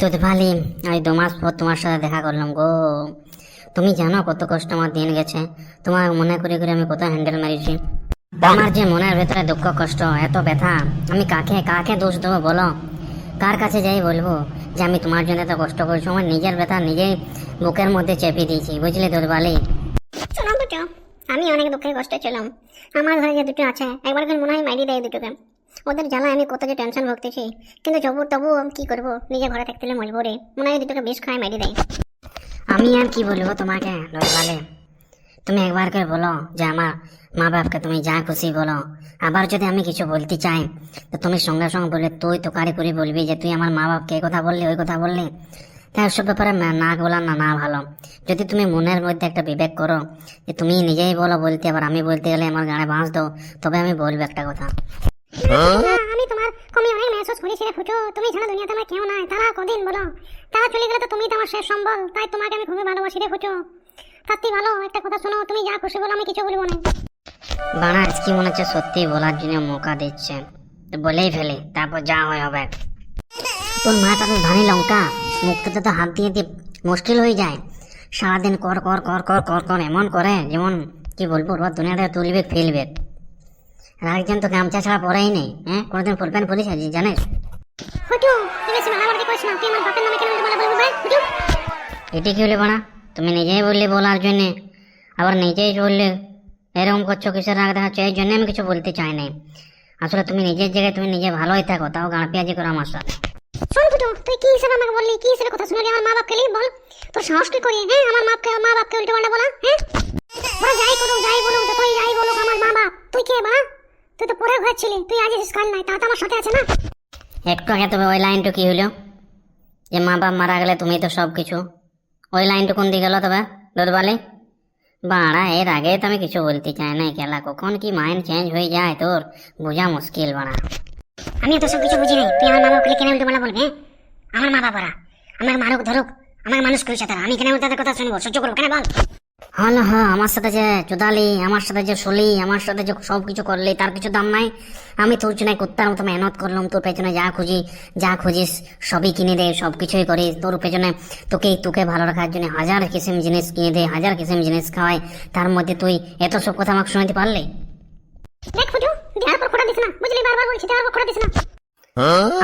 দুধ ভালি আমি দু মাস পর তোমার সাথে দেখা করলাম গো। তুমি জানো কত কষ্ট আমার দিন গেছে। তোমার মনে করে করে আমি কত হ্যান্ডেল মারিছি। আমার যে মনের ভেতরে দুঃখ কষ্ট এত ব্যথা আমি কাকে কাকে দোষ দেবো বলো? কার কাছে যাই বলব যে আমি তোমার জন্য এত কষ্ট করছি? আমার নিজের ব্যথা নিজেই বুকের মধ্যে চেপে দিয়েছি বুঝলে দুধ ভালি? শোনো দুটো আমি অনেক দুঃখে কষ্টে ছিলাম। আমার ঘরে যে দুটো আছে একবার মনে হয় মাইরি দেয় দুটোকে। ওদের জ্বালায় আমি কত যে টেনশন ভুগতেছি। কিন্তু তবু তবু কি করব? নিজে ঘরে থাকতে মজবুরি মনে হয় দুটোকে বিষ খায় মাইরি দেয়। আমি আর কি বলব তোমাকে দুধ তুমি একবার করে বলো যে আমার মা বাপকে তুমি যা খুশি বলো। আবার যদি আমি কিছু বলতে চাই, তো তুমি সঙ্গে সঙ্গে বলে, তুই তো তোকারি করে বলবি যে তুই আমার মা বাপকে এই কথা বললি, ওই কথা বললি? তাই ওসব ব্যাপারে না- বলা না না ভালো। যদি তুমি মনের মধ্যে একটা বিবেক করো, যে তুমি নিজেই বলো বলতে, আবার আমি বলতে গেলে আমার গানে বাঁশ দাও, তবে আমি বলব একটা কথা। আমি তোমার কমি অনেক মেহসুস করেছি রে ফুটো। তুমি ছাড়া দুনিয়াতে আমার কেউ নাই। তারা কদিন বলো? তারা চলে গেলে তো তুমি তো আমার শেষ সম্বল। তাই তোমাকে আমি খুবই ভালোবাসি রে ফুটো। তাতে ভালো একটা কথা শোনো তুমি যা খুশি বলো আমি কিছু বলব না। বানা কি মনে হচ্ছে সত্যি বলার জন্য মৌকা দিচ্ছে। তো বলেই ফেলি তারপর যা হয় হবে। তোর মাটা তো ধানি লঙ্কা মুখটাতে তো হাত দিয়ে দিয়ে মুশকিল হয়ে যায়। সারাদিন কর কর কর কর কর কর এমন করে যেমন কি বলব ওর দুনিয়াটা তুলবে ফেলবে। আর একজন তো গামছা ছাড়া পরেই নেই হ্যাঁ? কোনোদিন ফুল প্যান্ট পরিস জানিস? ফুটো এটি কি হলে বানা তুমি নিজেই বললে বলার জন্যে আবার নিজেই বললে এরকম করছ কিসের রাগ দেখাচ্ছ? এই জন্য আমি কিছু বলতে চাই নাই। আসলে তুমি নিজের জায়গায় তুমি নিজে ভালোই থাকো তাও গাঁ পেঁয়াজি করো আমার সাথে শোন ফুটো তুই কি হিসেবে আমাকে বললি কি হিসেবে কথা শুনলি আমার মা বাপকে লিখ বল। তোর সাহস কি করি হ্যাঁ? আমার মাপকে মা বাপকে উল্টো পাল্টা বলা হ্যাঁ? যাই করুক যাই বলুক যতই যাই বলুক মা তুই কে বা তুই তো পরে ঘর ছিলি তুই আজ এসেছিস কাল নাই তা আমার সাথে আছে না? একটু আগে তবে ওই লাইনটা কি হলো? যে মা বাপ মারা গেলে তুমি তো সব কিছু ওই লাইনটা কোন দিকে গেল তবে? দুধবালি বাড়া এর আগে তো আমি কিছু বলতে চাই না খেলা কখন কি মাইন্ড চেঞ্জ হয়ে যায় তোর? বোঝা মুশকিল বাড়া। আমি তো সব কিছু বুঝি নাই তুই আমার মা বাপকে কেন উল্টো পাল্টা বলবি হ্যাঁ? আমার মা বাবারা আমার মারুক ধরুক আমার মানুষ করেছে তারা আমি কেন তাদের কথা শুনব? সহ্য করব কেন বল? হল হ আমার সাথে যে চুদালি আমার সাথে যে সলি আমার সাথে যে সব কিছু করলি তার কিছু দাম নাই। আমি তোর জন্য কুত্তার মতো মেহনত করলাম তোর পেছনে যা খুঁজি যা খুঁজিস সবই কিনে দে সব কিছুই করিস। তোর পেছনে তোকে তোকে ভালো রাখার জন্য হাজার কিসিম জিনিস কিনে দে হাজার কিসিম জিনিস খাওয়াই। তার মধ্যে তুই এত সব কথা আমাকে শোনাতে পারলি? দেখ ফুটু দেওয়ার পর খোটা দিস না। বুঝলি বারবার বলছি দেওয়ার পর খোটা দিস না।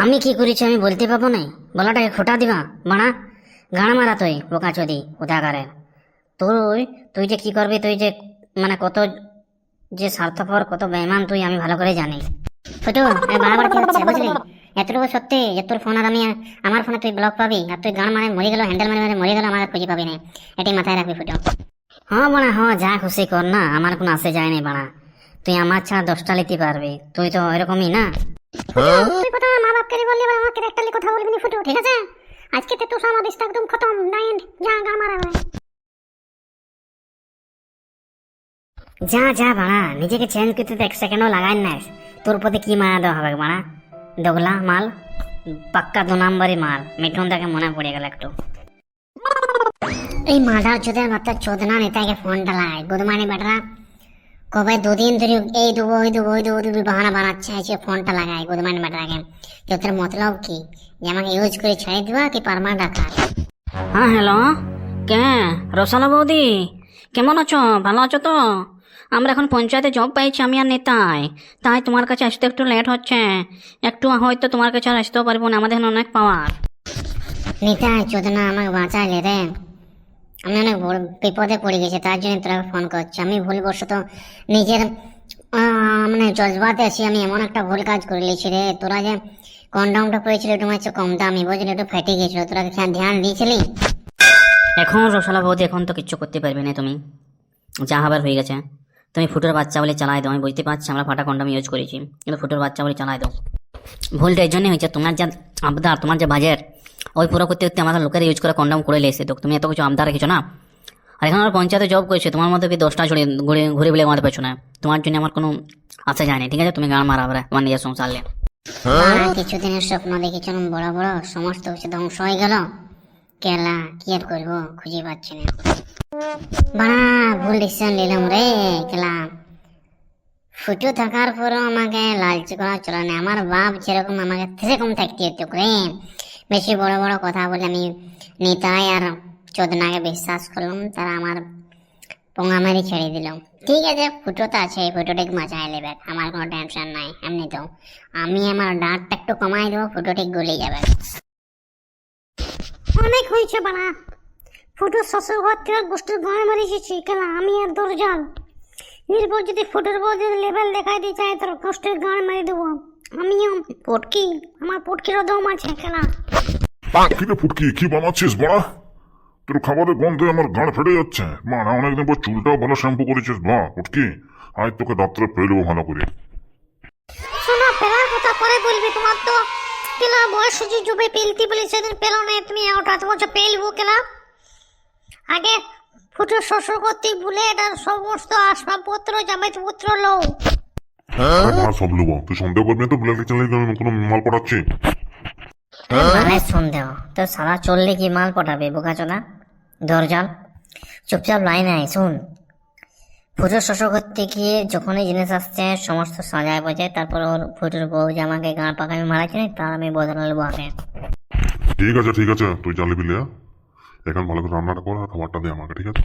আমি কি করেছি আমি বলতে পাবো না বলাটাকে খোটা দিবা মানা গান মারা তুই বোকা চোদি উদাগারে। তুই তুই যে কি করবি তুই যে মানে কত যে স্বার্থপর কত বেমান তুই আমি ভালো করে জানি। ফুটু বারবার কি হচ্ছে বুঝলি? এতটুকু সত্যি যে তোর ফোন আর আমি আমার ফোনে তুই ব্লক পাবি আর তুই গান মানে মরে গেল হ্যান্ডেল মানে মানে মরে গেল আমার খুঁজে পাবি না মাথায় রাখবি ফুটু। হ্যাঁ বানা হ্যাঁ যা খুশি কর না আমার কোনো আসে যায় না বানা তুই আমার ছাড়া দশটা নিতে পারবি তুই তো এরকমই না? তুই প্রথমে মা বাপকে বললি কথা বলবি না ফুটু ঠিক আছে? আজকে তো তোর সমাবেশটা একদম খতম নাইন যা মারা যা যা বাড়া, নিজেকে চেঞ্জ করতে তো এক সেকেন্ডও লাগাই না তোর প্রতি কি মায়া দেওয়া হবে বাড়া? দোগলা মাল, পাক্কা দু নম্বরই মাল। মিঠুন তাকে মনে পড়ে গেল একটু। এই মাদার চোদের মাত্র চোদনা নেতাকে ফোনটা লাগাই। গুদমানি বেটারা, কবে দুদিন ধরে এই দেবো, ওই দেবো ওই দেবো দেবো বাহানা বানাচ্ছে আছে ফোনটা লাগাই গুদমানি বেটারাকে। যে তোর মতলব কি? যে আমাকে ইউজ করে ছেড়ে দিবা কি পারমানেন্ট রাখা হ্যাঁ হ্যালো। কে? রসালা বৌদি? কেমন আছো? ভালো আছো তো? আমরা এখন পঞ্চায়েতে জব পাইছি আমি আর নেতায় তাই তোমার কাছে আসতে একটু লেট হচ্ছে। একটু হয়তো তোমার কাছে আর আসতেও পারব না আমাদের এখানে অনেক পাওয়ার নিতাই চোদনা আমাকে বাঁচাইলে রে। আমি অনেক বড় বিপদে পড়ে গেছি তার জন্য তোরা ফোন করছি। আমি ভুলবশত নিজের মানে জজবাতে আছি আমি এমন একটা ভুল কাজ করে লিছি রে। তোরা যে কন্ডামটা পড়েছিল একটু হচ্ছে কম দামি বুঝলি? একটু ফেটে গেছিল। তোরা ধ্যান দিয়েছিলি? এখন রসালা বৌদি এখন তো কিচ্ছু করতে পারবে না তুমি। যা হবার হয়ে গেছে। তুমি ফুটোর বাচ্চা বলে চালাই দাও, আমি বুঝতে পারছি, আমরা ফাটা কন্ডাম ইউজ করেছি, কিন্তু ফুটোর বাচ্চা বলে চালাই দাও। ভুলটা এই জন্যই হয়েছে, তোমার যা আবদার, তোমার যে বাজেট, ওই পুরো করতে করতে আমাদের লোকের ইউজ করে কন্ডাম করে এসে তো তুমি এত কিছু আবদার রেখেছো না? আর এখন আমার পঞ্চায়েতে জব করেছে, তোমার মধ্যে কি দশটা ছড়িয়ে ঘুরে ঘুরে বলে আমাদের পেছনে? তোমার জন্য আমার কোনো আশা যায়নি ঠিক আছে? তুমি গান মারাবে তোমার নিজের সংসার কিছুদিনের স্বপ্ন দেখেছিলাম, বড় বড়, সমস্ত কিছু ধ্বংস হয়ে গেল। কেলা, কি আর করব? খুঁজে পাচ্ছি না। বাড়া, ভুল ডিসিশন নিলাম রে, কেলা। ফুটো থাকার পরও আমাকে লালচি করা চলে না। আমার বাপ যেরকম আমাকে সেরকম থাকতে হতো রে। বেশি বড় বড় কথা বলে আমি নিতাই আর চোদনাকে বিশ্বাস করলাম, তারা আমার পোঙামারি ছেড়ে দিল। ঠিক আছে, ফুটো তো আছে ফুটোটিক মাচায় নেবে। আমার কোনো টেনশন নাই, এমনি তো। আমি আমার ডাঁটটা একটু কমাই দেবো ফুটোটিক গলে যাবে। অনেক হয়েছে বানা ফুটো শ্বশুর ঘর থেকে গোষ্ঠীর গাঁয়ে মারি এসেছি কেন আমি আর দরজাল এরপর যদি ফুটোর বউ যদি লেভেল দেখাই দিয়ে চায় তোর গোষ্ঠীর গাঁয়ে মারি দেবো। আমিও পটকি আমার পটকিরও দম আছে খেলা। কিরে ফুটকি কি বানাচ্ছিস বড়া? তোর খাবারের গন্ধে আমার গাঁড় ফেটে যাচ্ছে। মা না অনেকদিন পর চুলটাও ভালো শ্যাম্পু করেছিস বা ফুটকি আজ তোকে ডাক্তারে ফেলে দেবো ভালো করে। শোনো পেলার কথা পরে বলবি তোমার তো কেলা বয়স জুবে পেলতি বলে সেদিন পেল না তুমি ওটা তো বলছো পেলবো কেলা আগে ফুটো শ্বশুর করতে ভুলে এটার সমস্ত আসবাবপত্র জামাইপত্র লও আরে মা সব তুই সন্দেহ করবি তো চ্যানেলে আমি কোনো মাল পড়াচ্ছি মানে সন্দেহ তো সারা চললে কি মাল পটাবে বোকাচোদা দরজাল চুপচাপ লাইন আয় শুন ফুটো শস্য করতে গিয়ে যখনই জিনিস আসছে, সমস্ত সাজায় বাজায়, তারপর ওর ফুটোর বউ যে আমাকে গাঁড় পাকামি মারাচ্ছে তার আমি বদলে নেব আগে। ঠিক আছে ঠিক আছে, তুই জানলি বিলিয়া? এখন ভালো করে রান্নাটা কর আর খাবারটা দে আমাকে, ঠিক আছে?